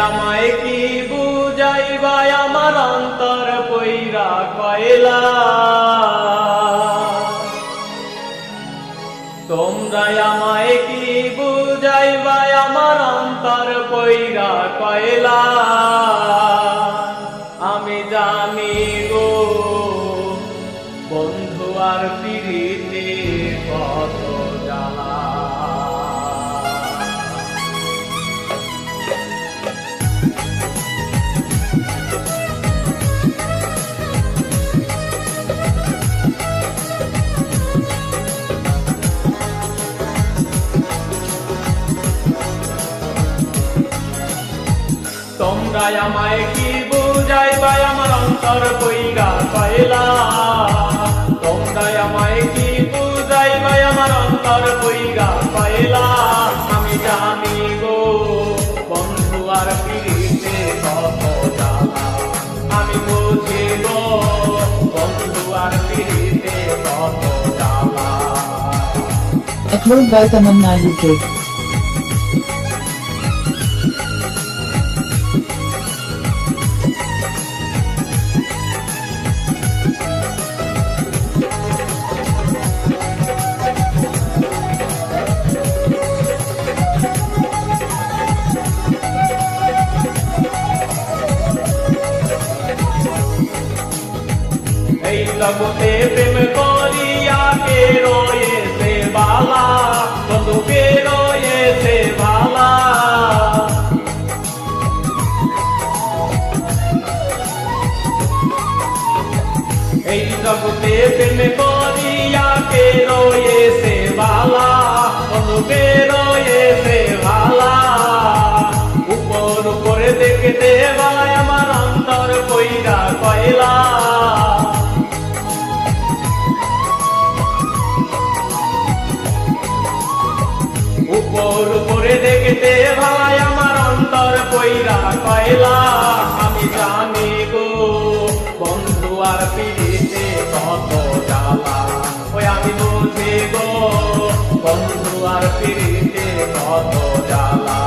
আমায় কি বুঝাইবা আমার অন্তর পইরা কয়লা? তোমরা আমায় কি বুঝাইবা আমার অন্তর পইরা কয়লা? তোমরা আমায় কি বুঝাইবা আমার অন্তর কইরা কয়লা? তোমরা আমায় কি বুঝাইবা আমার অন্তর কইরা কয়লা? আমি জানি গো, বন্ধু আর পিড়িতে কত আমি বুঝি গো, বন্ধু আর পিড়িতে কত জ্বালা। Tamanna UK. এই জগতে প্রেম করিয়া কে রয়েছে বালা বন্ধু কে রয়েছে বালা এই জগতে প্রেম করিয়া কে রয়েছে বালা বন্ধু কে রয়েছে বালা উপর উপরে দেখতে বালায় আমার অন্তর কইরা কয়লা কইরা কয়লা আমি জানি গো, বন্ধু আর পিড়িতে কত জ্বালা ওই আমি বুঝি গো, বন্ধু আর পিড়িতে কত জ্বালা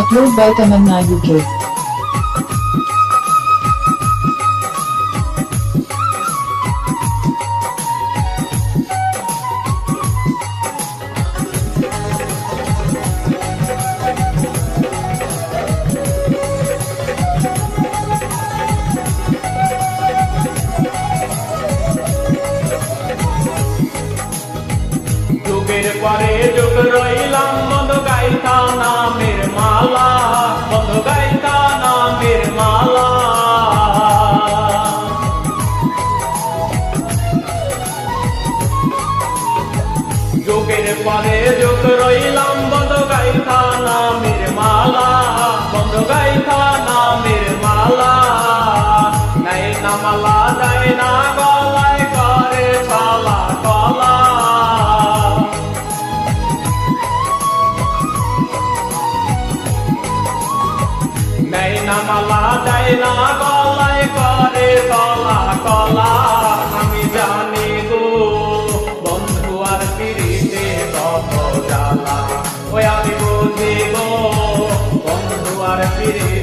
Upload by Tamanna UK. পরে যুগ রইলাম মদ গাইতা নামের মালা মদ গাইতা নামের মালা। যুগের পরে যুগ রইলাম, বন্ধ গাইতা নামের মালা, বন্ধ গাইতা নামের মালা। নাই না মালা যায় না না গলায় করে কলা কলা আমি জানি গো। বন্ধু আর পিড়িতে কত জ্বালা, ওই আমি বুঝি গো। বন্ধু আর পিড়িতে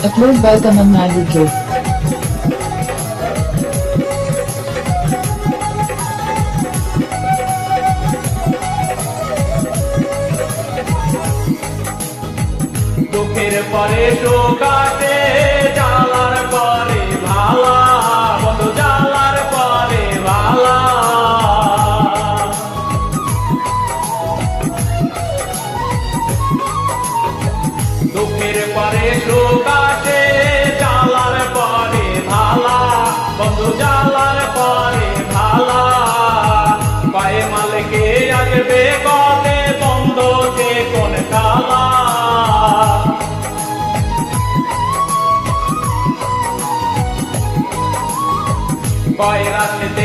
Upload by Tamanna UK. দুঃখের পরে শোকাতে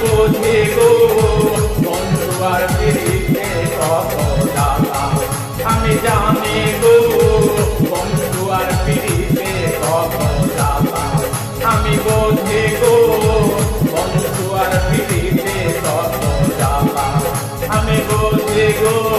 বুঝি গো বন্ধু আর ফিরিতে আমি জানি গো বন্ধু আর ফিরিতে আমি বোঝে গো বন্ধু আর ফিরিতে আমি বোঝে গো